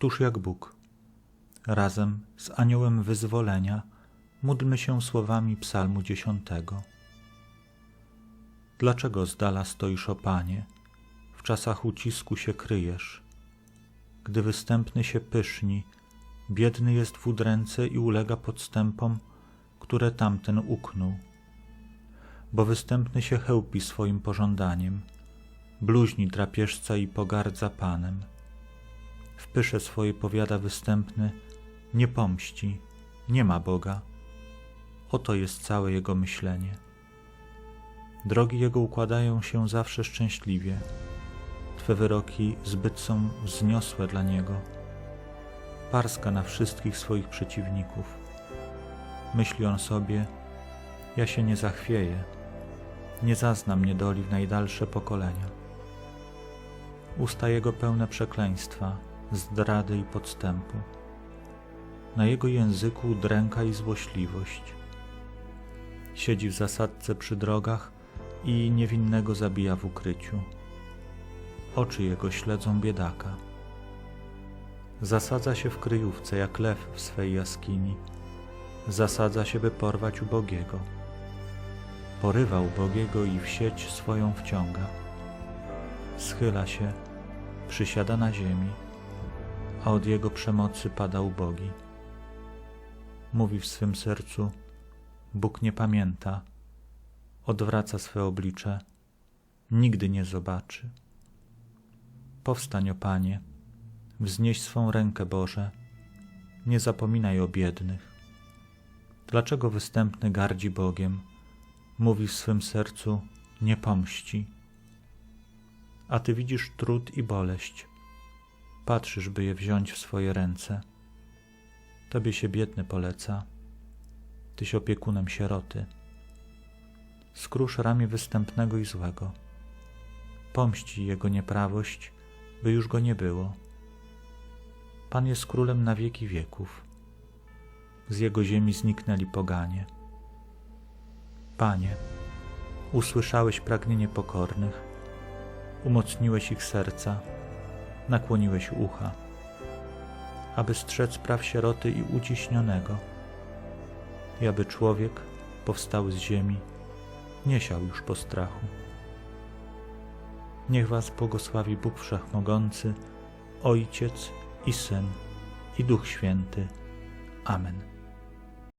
Któż jak Bóg? Razem z aniołem wyzwolenia módlmy się słowami psalmu dziesiątego. Dlaczego z dala stoisz, o Panie? W czasach ucisku się kryjesz. Gdy występny się pyszni, biedny jest w udręce i ulega podstępom, które tamten uknął. Bo występny się chełpi swoim pożądaniem, bluźni drapieżca i pogardza Panem. W pysze swojej powiada występny, nie pomści, nie ma Boga. Oto jest całe jego myślenie. Drogi jego układają się zawsze szczęśliwie. Twe wyroki zbyt są wzniosłe dla niego. Parska na wszystkich swoich przeciwników. Myśli on sobie, ja się nie zachwieję, nie zaznam niedoli w najdalsze pokolenia. Usta jego pełne przekleństwa, zdrady i podstępu. Na jego języku dręka i złośliwość. Siedzi w zasadce przy drogach i niewinnego zabija w ukryciu. Oczy jego śledzą biedaka. Zasadza się w kryjówce jak lew w swej jaskini. Zasadza się, by porwać ubogiego. Porywa ubogiego i w sieć swoją wciąga. Schyla się, przysiada na ziemi, a od jego przemocy pada ubogi. Mówi w swym sercu: Bóg nie pamięta, odwraca swe oblicze, nigdy nie zobaczy. Powstań, o Panie, wznieś swą rękę, Boże, nie zapominaj o biednych. Dlaczego występny gardzi Bogiem, mówi w swym sercu, nie pomści? A Ty widzisz trud i boleść, patrzysz, by je wziąć w swoje ręce. Tobie się biedny poleca, Tyś opiekunem sieroty. Skrusz ramię występnego i złego. Pomści jego nieprawość, by już go nie było. Pan jest królem na wieki wieków. Z jego ziemi zniknęli poganie. Panie, usłyszałeś pragnienie pokornych, umocniłeś ich serca, nakłoniłeś ucha, aby strzec praw sieroty i uciśnionego, i aby człowiek powstały z ziemi nie siał już postrachu. Niech Was błogosławi Bóg Wszechmogący, Ojciec i Syn i Duch Święty. Amen.